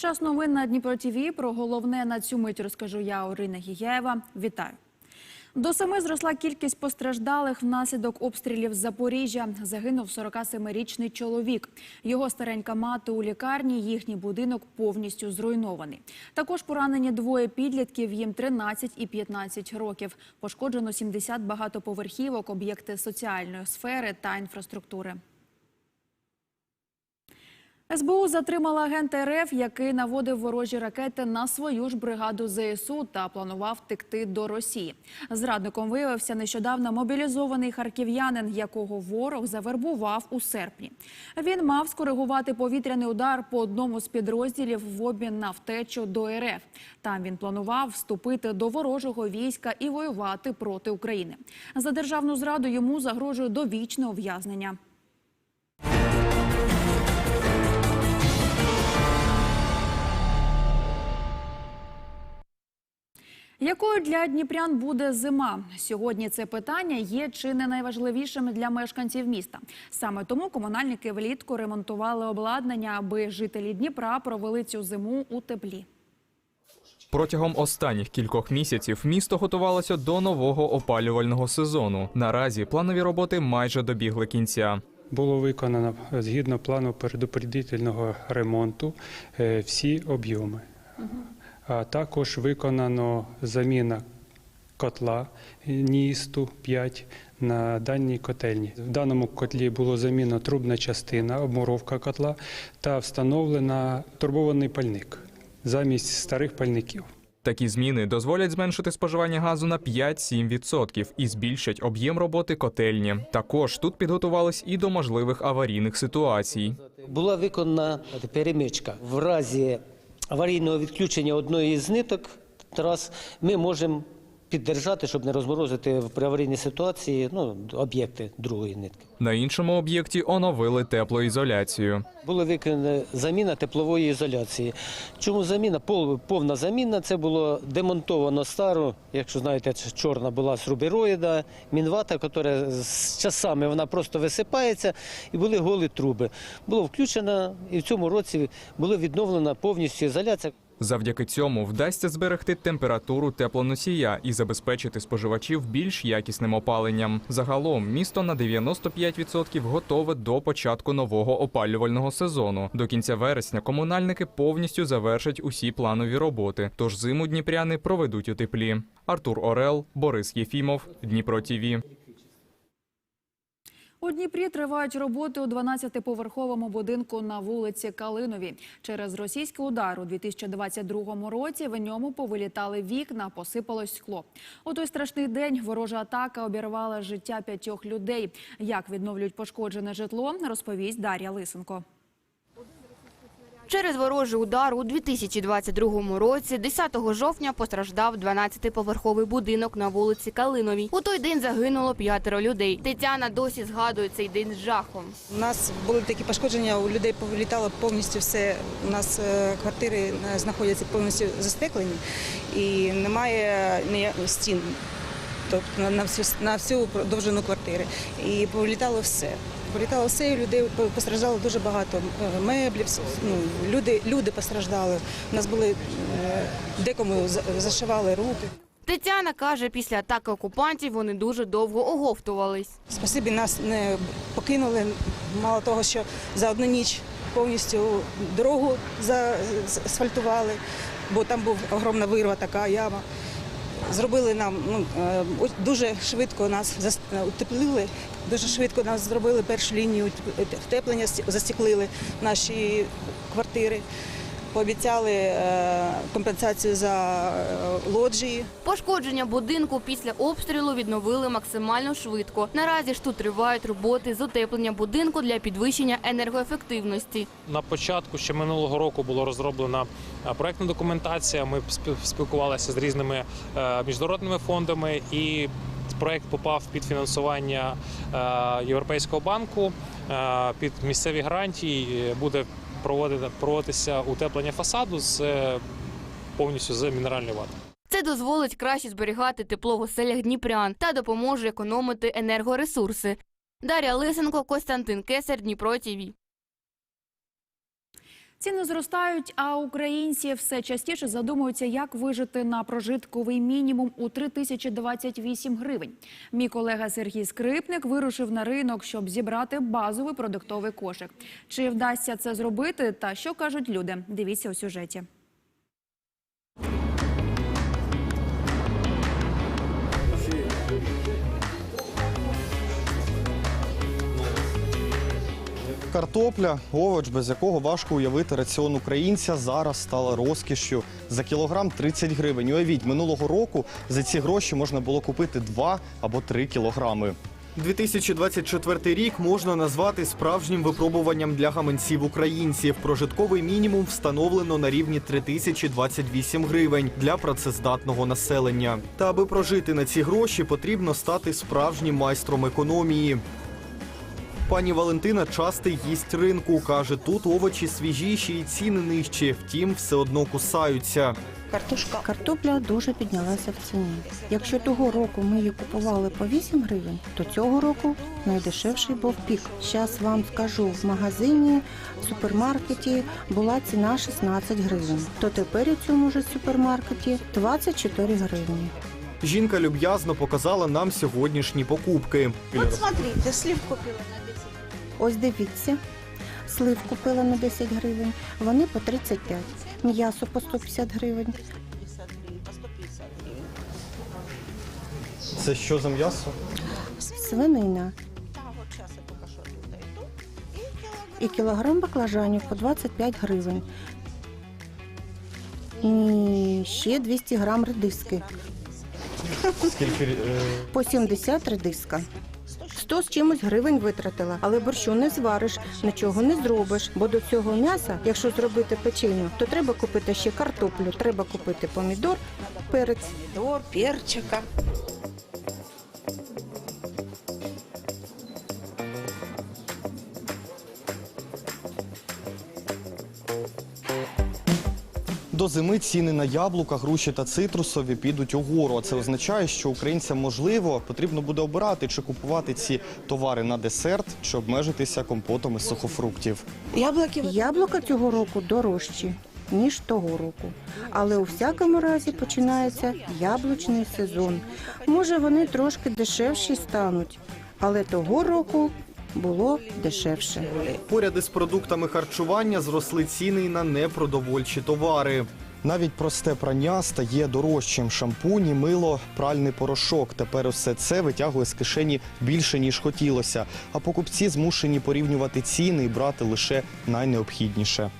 Час новин на Дніпро ТВ. Про головне на цю мить розкажу я, Орина Гігяєва. Вітаю. До семи зросла кількість постраждалих внаслідок обстрілів Запоріжжя. Загинув 47-річний чоловік. Його старенька мати у лікарні, їхній будинок повністю зруйнований. Також поранені двоє підлітків, їм 13 і 15 років. Пошкоджено 70 багатоповерхівок, об'єкти соціальної сфери та інфраструктури. СБУ затримала агента РФ, який наводив ворожі ракети на свою ж бригаду ЗСУ та планував втекти до Росії. Зрадником виявився нещодавно мобілізований харків'янин, якого ворог завербував у серпні. Він мав скоригувати повітряний удар по одному з підрозділів в обмін на втечу до РФ. Там він планував вступити до ворожого війська і воювати проти України. За державну зраду йому загрожує довічне ув'язнення. Якою для дніпрян буде зима? Сьогодні це питання є чи не найважливішим для мешканців міста. Саме тому комунальники влітку ремонтували обладнання, аби жителі Дніпра провели цю зиму у теплі. Протягом останніх кількох місяців місто готувалося до нового опалювального сезону. Наразі планові роботи майже добігли кінця. Було виконано згідно плану передупредительного ремонту е, всі об'єми. Також виконано заміна котла НІСТу 5 на даній котельні. В даному котлі було замінено трубна частина, обмуровка котла та встановлена турбований пальник замість старих пальників. Такі зміни дозволять зменшити споживання газу на 5-7% і збільшать об'єм роботи котельні. Також тут підготувались і до можливих аварійних ситуацій. Була виконана перемичка. В разі аварійного відключення одної з ниток трас ми можемо піддержати, щоб не розморозити при аварійній ситуації ну, об'єкти другої нитки. На іншому об'єкті оновили теплоізоляцію. Була виконана заміна теплової ізоляції. Чому заміна? Повна заміна. Це було демонтовано стару, якщо знаєте, чорна була з рубероїда, мінвата, яка з часами вона просто висипається, і були голі труби. Було включено, і в цьому році була відновлена повністю ізоляція. Завдяки цьому вдасться зберегти температуру теплоносія і забезпечити споживачів більш якісним опаленням. Загалом місто на 95% готове до початку нового опалювального сезону. До кінця вересня комунальники повністю завершать усі планові роботи. Тож зиму дніпряни проведуть у теплі. Артур Орел, Борис Єфімов, Дніпро ТІВІ. У Дніпрі тривають роботи у 12-поверховому будинку на вулиці Калинові. Через російський удар у 2022 році в ньому повилітали вікна, посипалось скло. У той страшний день ворожа атака обірвала життя п'ятьох людей. Як відновлюють пошкоджене житло, розповість Дар'я Лисенко. Через ворожий удар у 2022 році, 10 жовтня, постраждав 12-поверховий будинок на вулиці Калиновій. У той день загинуло п'ятеро людей. Тетяна досі згадує цей день з жахом. У нас були такі пошкодження, у людей повилітало повністю все. У нас е, квартири е, знаходяться повністю застеклені і немає стін. Тобто на всю на всю довжину квартири. І повилітало все. Повилітало все, і людей постраждало дуже багато е, меблів. Ну, люди, люди постраждали. У нас були е, декому зашивали руки. Тетяна каже, після атаки окупантів вони дуже довго оговтувались. Спасибі нас не покинули. Мало того, що за одну ніч повністю дорогу заасфальтували, бо там був огромна вирва, така яма. Зробили нам ну, е, дуже швидко нас е, утеплили, дуже швидко нас зробили першу лінію втеплення, застіклили наші квартири. Пообіцяли е, компенсацію за е, лоджії. Пошкодження будинку після обстрілу відновили максимально швидко. Наразі ж тут тривають роботи з утеплення будинку для підвищення енергоефективності. На початку ще минулого року було розроблена е, проектна документація. Ми спіл- спілкувалися з різними міжнародними фондами, і проект попав під фінансування Європейського банку під місцеві гарантії. Буде проводитися утеплення фасаду з е, повністю з мінеральної вати. Це дозволить краще зберігати тепло в оселях дніпрян та допоможе економити енергоресурси. Дар'я Лисенко, Костянтин Кесар, Дніпро ТІВІ. Ціни зростають, а українці все частіше задумуються, як вижити на прожитковий мінімум у 3028 гривень. Мій колега Сергій Скрипник вирушив на ринок, щоб зібрати базовий продуктовий кошик. Чи вдасться це зробити та що кажуть люди? Дивіться у сюжеті. Картопля, овоч, без якого важко уявити раціон українця, зараз стала розкішшю. За кілограм 30 гривень. Уявіть, минулого року за ці гроші можна було купити 2 або 3 кілограми. 2024 рік можна назвати справжнім випробуванням для гаманців українців. Прожитковий мінімум встановлено на рівні 3028 гривень для працездатного населення. Та аби прожити на ці гроші, потрібно стати справжнім майстром економії. Пані Валентина часто їсть ринку. Каже, тут овочі свіжіші і ціни нижчі, втім, все одно кусаються. Картошка. Картопля дуже піднялася в ціні. Якщо того року ми її купували по 8 гривень, то цього року найдешевший був пік. Зараз вам скажу, в магазині, в супермаркеті була ціна 16 гривень. То тепер у цьому ж супермаркеті 24 гривні. Жінка люб'язно показала нам сьогоднішні покупки. Вот смотрите, слив купила на 10. Ось дивіться. Слив купила на 10 гривень, вони по 35. М'ясо по 150 гривень. 50 гривен, по 150 гривен. Це що за м'ясо? Свинина і кілограм баклажанів по 25 гривень. І ще 200 грам редиски. Скільки е, По 70 редиска. 100 з чимось гривень витратила, але борщу не звариш, нічого не зробиш. Бо до цього м'яса, якщо зробити печеню, то треба купити ще картоплю, треба купити помідор, перець. Помидор, перчика. До зими ціни на яблука, груші та цитрусові підуть угору. А це означає, що українцям можливо потрібно буде обирати, чи купувати ці товари на десерт, чи обмежитися компотом із сухофруктів. Яблоки. вот Яблука цього року дорожчі, ніж того року. Але у всякому разі починається яблучний сезон. Може, вони трошки дешевші стануть, але того року було дешевше. Поряд із продуктами харчування зросли ціни й на непродовольчі товари. Навіть просте прання стає дорожчим. Шампуні, мило, пральний порошок. Тепер усе це витягує з кишені більше ніж хотілося. А покупці змушені порівнювати ціни і брати лише найнеобхідніше.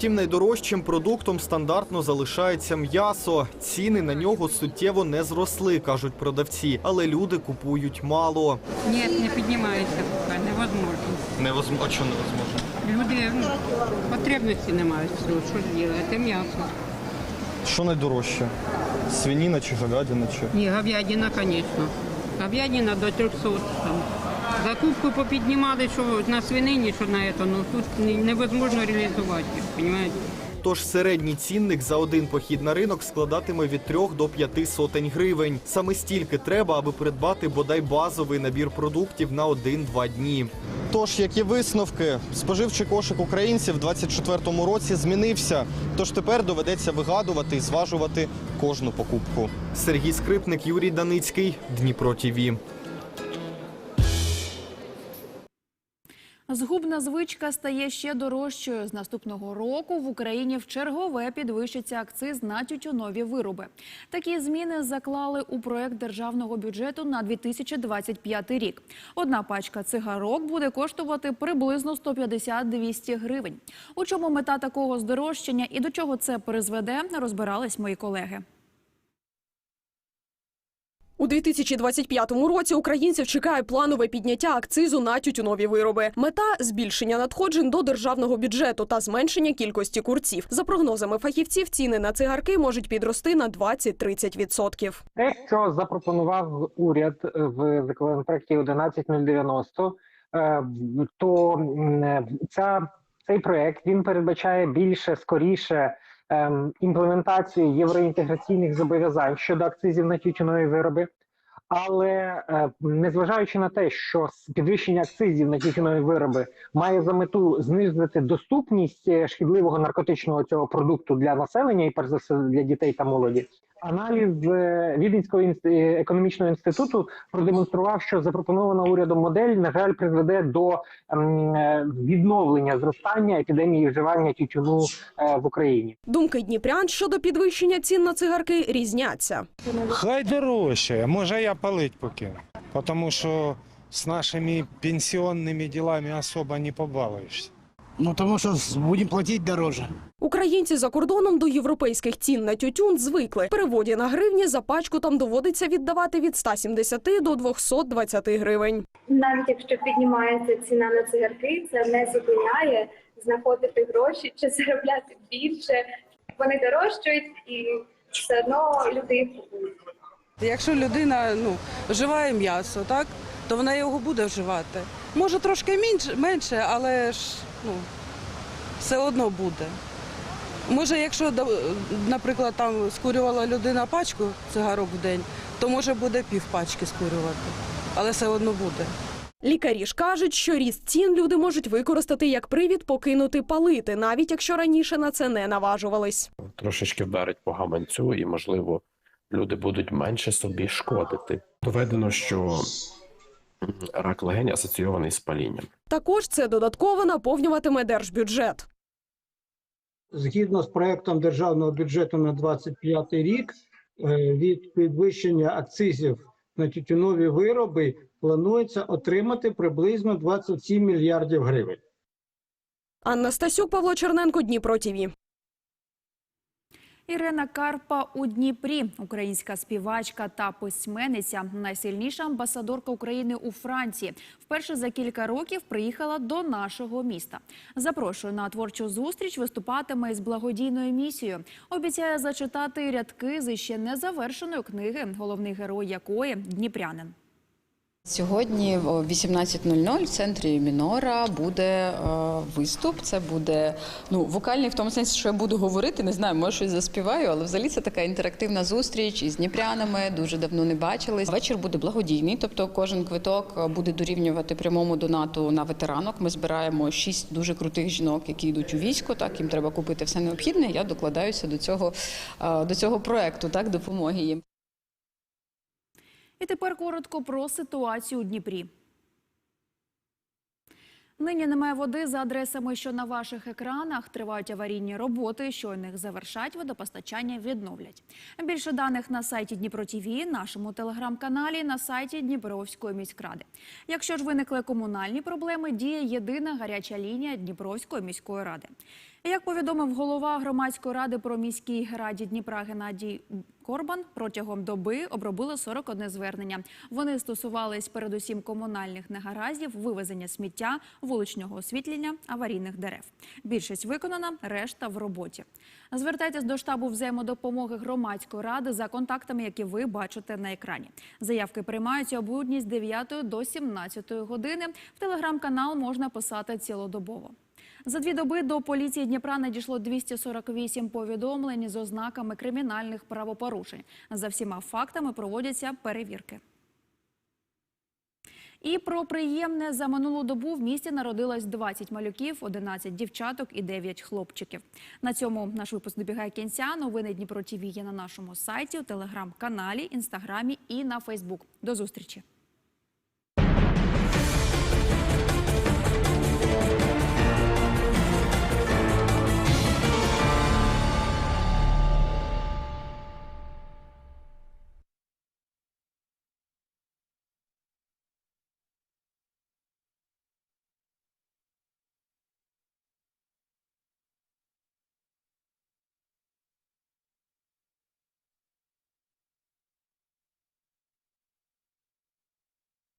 Втім, найдорожчим продуктом стандартно залишається м'ясо. Ціни на нього суттєво не зросли, кажуть продавці, але люди купують мало. Нет, не піднімається поки, невозможно. Невозможно. А чого невозможно? Люди ну, потребності не мають цього, що ж робити, м'ясо. Що найдорожче? Свиніна чи говядина чи? Ні, говядина, звісно. Говядина до 300 там. Закупку попіднімали, що на свинині, що на це, ну тут не- невозможно реалізувати, розумієте? Тож середній цінник за один похід на ринок складатиме від 3 до 5 сотень гривень. Саме стільки треба, аби придбати бодай базовий набір продуктів на 1-2 дні. Тож, які висновки, споживчий кошик українців в 2024 році змінився. Тож тепер доведеться вигадувати і зважувати кожну покупку. Сергій Скрипник, Юрій Даницький, Дніпро ТІВІ. Згубна звичка стає ще дорожчою. З наступного року в Україні в чергове підвищиться акциз на тютюнові вироби. Такі зміни заклали у проект державного бюджету на 2025 рік. Одна пачка цигарок буде коштувати приблизно 150-200 гривень. У чому мета такого здорожчання і до чого це призведе, розбирались мої колеги. У 2025 році українців чекає планове підняття акцизу на тютюнові вироби. Мета збільшення надходжень до державного бюджету та зменшення кількості курців. За прогнозами фахівців, ціни на цигарки можуть підрости на 20-30%. Те, що запропонував уряд в законопроекті 11090, е, то е, ця, цей проект він передбачає більше скоріше імплементацію євроінтеграційних зобов'язань щодо акцизів на тютюнові вироби. Але е, незважаючи на те, що підвищення акцизів на тютюнові вироби має за мету знизити доступність е, шкідливого наркотичного цього продукту для населення і перш за все для дітей та молоді. Аналіз е, Віденського е, економічного інституту продемонстрував, що запропонована урядом модель на жаль призведе до е, відновлення зростання епідемії вживання тютюну в Україні. Думки дніпрян щодо підвищення цін на цигарки різняться. Хай дорожче, може я палить покину. Тому що з нашими пенсіонними ділами особо не побалуєшся. Ну, тому що будемо платити дороже. Українці за кордоном до європейських цін на тютюн звикли. Переводі на гривні за пачку там доводиться віддавати від 170 до 220 гривень. Навіть якщо піднімається ціна на цигарки, це не зупиняє знаходити гроші чи заробляти більше. Вони дорожчають і все одно люди їх купують. Якщо людина ну, вживає м'ясо, так, то вона його буде вживати. Може трошки менше, менше але ж ну, все одно буде. Може, якщо, да- наприклад, там скурювала людина пачку цигарок в день, то може буде пів пачки скурювати, але все одно буде. Лікарі ж кажуть, що ріст цін люди можуть використати як привід покинути палити, навіть якщо раніше на це не наважувались. трошечки вдарить по гаманцю, і, можливо, люди будуть менше собі шкодити. Доведено, що рак легень асоційований з палінням. Також це додатково наповнюватиме держбюджет. Згідно з проектом державного бюджету на 25 рік, е, від підвищення акцизів на тютюнові вироби планується отримати приблизно 27 мільярдів гривень. Анна Стасюк, Павло Черненко, Дніпро ТІВІ. Ірина Карпа у Дніпрі, українська співачка та письменниця, найсильніша амбасадорка України у Франції. Вперше за кілька років приїхала до нашого міста. Запрошую на творчу зустріч. Виступатиме із благодійною місією. Обіцяє зачитати рядки з ще незавершеної книги, головний герой якої Дніпрянин. Сьогодні о 18.00 в центрі Мінора буде е, виступ. Це буде ну вокальний в тому сенсі, що я буду говорити. Не знаю, може щось заспіваю, але взагалі це така інтерактивна зустріч із дніпрянами. Дуже давно не бачились. Вечір буде благодійний, тобто кожен квиток е, буде дорівнювати прямому донату на ветеранок. Ми збираємо шість дуже крутих жінок, які йдуть у військо. Так їм треба купити все необхідне. Я докладаюся до цього е, до цього проекту, так допомоги їм. І тепер коротко про ситуацію у Дніпрі. Нині немає води за адресами, що на ваших екранах. Тривають аварійні роботи. Щойно їх завершать, водопостачання відновлять. Більше даних на сайті Дніпро ТІВІ, нашому телеграм-каналі, на сайті Дніпровської міськради. Якщо ж виникли комунальні проблеми, діє єдина гаряча лінія Дніпровської міської ради. Як повідомив голова громадської ради про міській раді Дніпра Геннадій Корбан, протягом доби обробили 41 звернення. Вони стосувались передусім комунальних негараздів, вивезення сміття, вуличного освітлення, аварійних дерев. Більшість виконана, решта в роботі. Звертайтесь до штабу взаємодопомоги громадської ради за контактами, які ви бачите на екрані. Заявки приймаються у будні з 9 до 17 години. В телеграм-канал можна писати цілодобово. За дві доби до поліції Дніпра надійшло 248 повідомлень з ознаками кримінальних правопорушень. За всіма фактами проводяться перевірки. І про приємне за минулу добу в місті народилось 20 малюків, 11 дівчаток і 9 хлопчиків. На цьому наш випуск добігає кінця. Новини Дніпро ТІВІ є на нашому сайті, у телеграм-каналі, інстаграмі і на Фейсбук. До зустрічі.